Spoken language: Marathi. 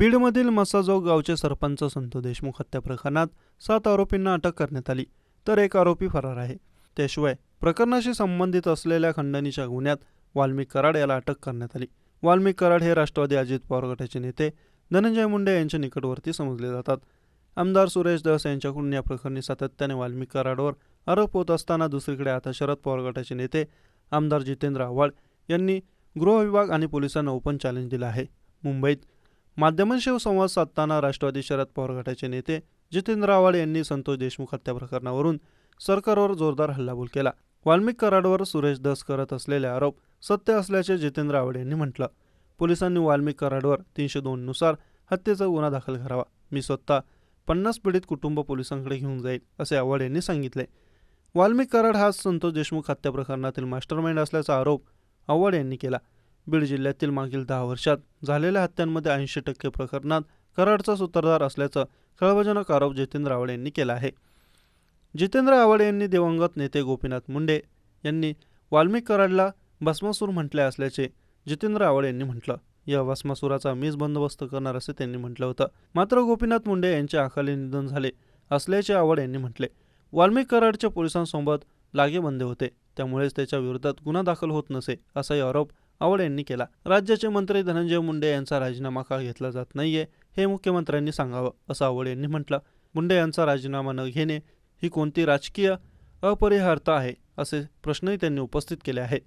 बीडमधील मसाजोग गावचे सरपंच संतू देशमुख हत्या प्रकरणात सात आरोपींना अटक करण्यात आली तर एक आरोपी फरार आहे. त्याशिवाय प्रकरणाशी संबंधित असलेल्या खंडणीच्या गुन्ह्यात वाल्मिक कराड याला अटक करण्यात आली. वाल्मिक कराड हे राष्ट्रवादी अजित पवार गटाचे नेते धनंजय मुंडे यांच्या निकटवर्ती समजले जातात. आमदार सुरेश दास यांच्याकडून या प्रकरणी सातत्याने वाल्मिक कराडवर आरोप होत असताना दुसरीकडे आता शरद पवार गटाचे नेते आमदार जितेंद्र आव्हाड यांनी गृह विभाग आणि पोलिसांना ओपन चॅलेंज दिलं आहे. मुंबईत माध्यमांशी संवाद साधताना राष्ट्रवादी शरद पवार गटाचे नेते जितेंद्र आव्हाड यांनी संतोष देशमुख हत्या प्रकरणावरून सरकारवर जोरदार हल्लाबोल केला. वाल्मिक कराडवर सुरेश दस करत असलेले आरोप सत्य असल्याचे जितेंद्र आव्हाड यांनी म्हटलं. पोलिसांनी वाल्मिक कराडवर तीनशे दोननुसार हत्येचा गुन्हा दाखल करावा. मी स्वतः पन्नास पीडित कुटुंब पोलिसांकडे घेऊन जाईल असे आव्हाड यांनी सांगितले. वाल्मिक कराड हा संतोष देशमुख हत्या प्रकरणातील मास्टरमाइंड असल्याचा आरोप आव्हाड यांनी केला. बीड जिल्ह्यातील मागील दहा वर्षात झालेल्या हत्यांमध्ये ऐंशी टक्के प्रकरणात कराडचा सूत्रधार असल्याचं खळबळजनक आरोप जितेंद्र आव्हाड यांनी केला आहे. जितेंद्र आव्हाड यांनी दिवंगत नेते गोपीनाथ मुंडे यांनी वाल्मिक कराडला भस्मासूर म्हटले असल्याचे जितेंद्र आव्हाड यांनी म्हटलं. या भस्मासुराचा मीच बंदोबस्त करणार असे त्यांनी म्हटलं होतं. मात्र गोपीनाथ मुंडे यांचे अकाली निधन झाले असल्याचे आव्हाड यांनी म्हटले. वाल्मिक कराडच्या पोलिसांसोबत लागेबंदे होते. त्यामुळेच त्याच्या विरोधात गुन्हा दाखल होत नसे असाही आरोप आवड यांनी केला. राज्याचे मंत्री धनंजय मुंडे यांचा राजीनामा का घेतला जात नाहीये हे मुख्यमंत्र्यांनी सांगावं असं आवड यांनी म्हटलं. मुंडे यांचा राजीनामा न घेणे ही कोणती राजकीय अपरिहार्यता आहे असे प्रश्नही त्यांनी उपस्थित केले आहेत.